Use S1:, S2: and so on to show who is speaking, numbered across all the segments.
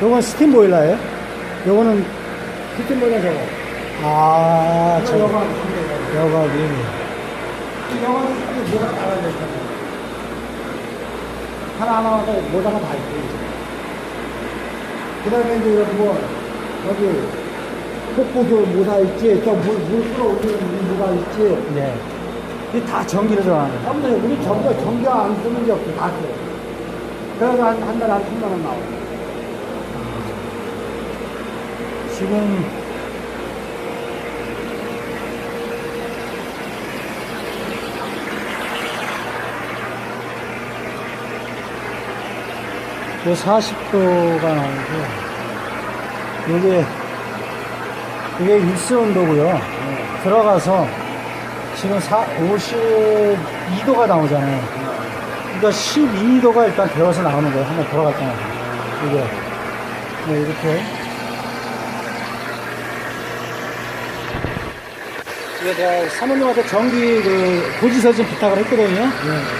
S1: 요건 스팀 보일러예요? 요거는,
S2: 그때 뭐냐 저거.
S1: 아, 저,
S2: 여가
S1: 여각이.
S2: 이 여가는 뭐가 따라져 있잖아. 하나 하나마다 모자가 다 있고. 그 다음에 이제 여기 뭐, 여기, 폭포도 모자 있지, 저 물, 물 끌어올리는 모자 있지.
S1: 네. 이게 다 전기로 들어가는 거예요.
S2: 우리 전부 전기 안 쓰는 게 없어, 다 써. 그래서 한, 한 달에 한 3만 원 나와.
S1: 지금, 요 40도가 나오고, 요게, 이게 일수 온도고요. 들어가서 지금 4, 52도가 나오잖아요. 그러니까 12도가 일단 데워서 나오는 거예요. 한번 들어갔잖아요. 이게. 네, 이렇게. 이거 제가 사모님한테 전기 그 고지서 좀 부탁을 했거든요.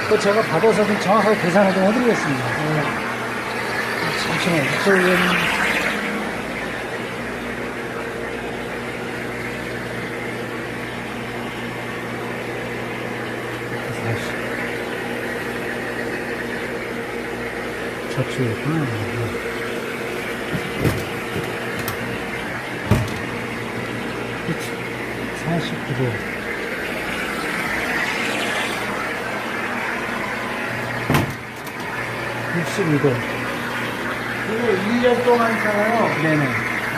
S1: 그 제가 받아서 좀 정확하게 계산을 좀 해드리겠습니다. 잠시만요. 이쪽은 저쪽이구나. 49도. (62도)
S2: 이거 1년 동안 있잖아요.
S1: 네네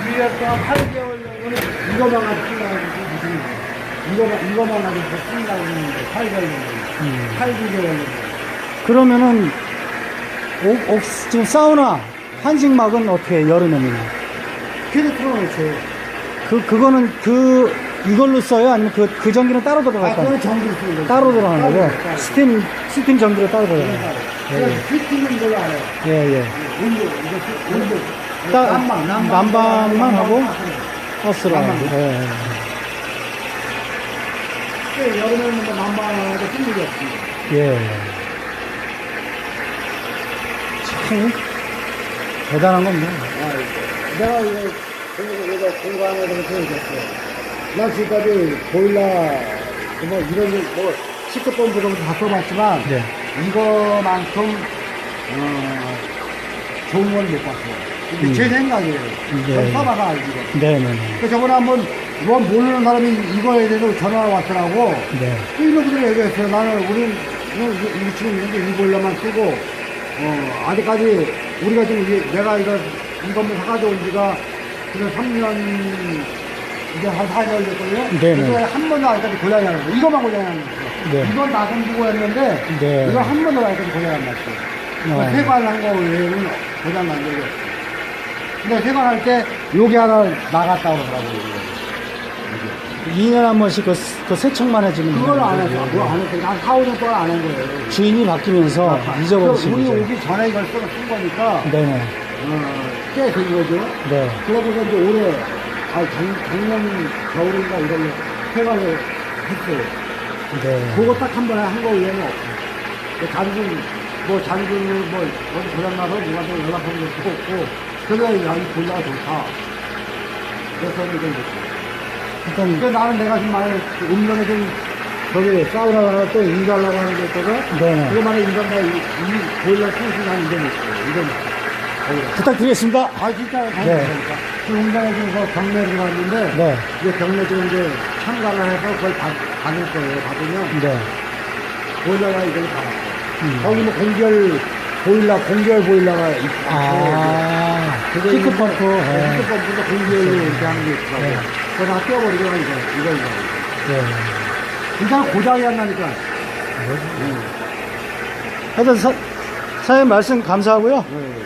S2: 1년 동안 8개월 정도는 이거만 가지고 쓴다고 무슨 거. 이거만, 이거만 가지고 쓴다고 했는데, 8개월 정도.
S1: 음.
S2: 8, 9개월 정도.
S1: 그러면은 옥, 옥, 지금 사우나 한식막은 어떻게 해요? 여름에는
S2: 계속 틀어놓죠.
S1: 그 그거는 그 이걸로 써요 아니면 그 그 전기는 따로
S2: 아,
S1: 들어갈까요?
S2: 그거는 전기를 쓰는 거죠.
S1: 따로 들어가는 거죠? 스팀 스팀 전기로 따로 들어가요.
S2: 그래서 피팅은 이걸로 안 해요.
S1: 예 예.
S2: 온도, 이거 온도.
S1: 따-
S2: 난방, 난방.
S1: 난방만 하고? 가스로
S2: 난방.
S1: 하고. 예, 예.
S2: 그 여름에는 뭐 난방하고 힘이 없습니다.
S1: 예. 참 대단한 겁니다.
S2: 아, 내가 이거, 공부, 이거 공부하는 거 보여줬어. 나 지금까지 보일러, 뭐, 이런, 거, 뭐, 시크펌프 정도 다 써봤지만,
S1: 네.
S2: 이거만큼, 어, 좋은 건 못 봤어. 이게
S1: 음.
S2: 제 생각이에요.
S1: 네.
S2: 좀 써봐라, 이거.
S1: 네네네.
S2: 그 저번에 한번, 뭐 모르는 사람이 이거에 대해서 전화가 왔더라고.
S1: 네.
S2: 이거 그대로 얘기했어요. 나는 우리, 우리 지금 이제 이 보일러만 쓰고, 어, 아직까지 우리가 지금 이게 내가 이거, 이 건물 사가져온 지가 그냥 3년, 이제 한 4년 됐거든요.
S1: 네네.
S2: 그래서 한 번도 아직까지 고장이 안 났어요. 이거만 고장이 안 났어요.
S1: 네.
S2: 이건 나선 주고 했는데,
S1: 네.
S2: 이거 한 번도 아직까지 고장이 안 났어요. 그러니까
S1: 어.
S2: 세관한 거 외에는 고장 난 적이 없어요. 근데 세관할 때, 여기 하나 나갔다 그러더라고요.
S1: 2년에 한 번씩 그, 스- 그 세척만 해주는
S2: 그걸 안
S1: 거예요.
S2: 했어. 뭐안 했어. 한 4, 5년 동안 안 한 거예요.
S1: 주인이 바뀌면서 잊어버리신
S2: 우리
S1: 거죠.
S2: 오기 전에 이걸 쓰- 쓴 거니까,
S1: 네네.
S2: 어, 꽤된 거죠.
S1: 네.
S2: 그러고서 이제 올해, 아, 작, 작년 겨울인가 이걸로 해가지고 했어요.
S1: 네.
S2: 그거 딱 한 번에 한 거 외에는 없어요. 잔금, 뭐 잔금, 뭐, 어디 고장나서 누구한테 연락하는 것도 없고, 그래서 야, 이 볼라가 좋다. 그래서 이제 이제.
S1: 일단,
S2: 근데 나는 내가 지금 만약에 음면에 좀, 저기, 사우나 가서 또 인가하려고 하는 데 있어서,
S1: 네네.
S2: 그거 만약에 인간다, 이, 이 보일러 통신 한 인정 있어요. 인정 있어요.
S1: 부탁드리겠습니다.
S2: 아, 진짜
S1: 네.
S2: 감사합니다. 그 공장에 서 경매 들어갔는데,
S1: 네.
S2: 이제 경매 지금 이제 참가를 해서 그걸 받, 받을 거예요. 받으면,
S1: 네.
S2: 보일러가 이걸 받았어요.
S1: 음.
S2: 거기 뭐 공결, 보일러, 공결 보일러가 있고,
S1: 아, 히크펌프. 네.
S2: 히크펌프도 공결로 이렇게 하는 게 있더라고요.
S1: 네.
S2: 그거 다 떼어버리고 이거, 이거, 이거.
S1: 네.
S2: 일단 고장이 안 나니까.
S1: 하여튼 사, 사장님 말씀 감사하고요.
S2: 네.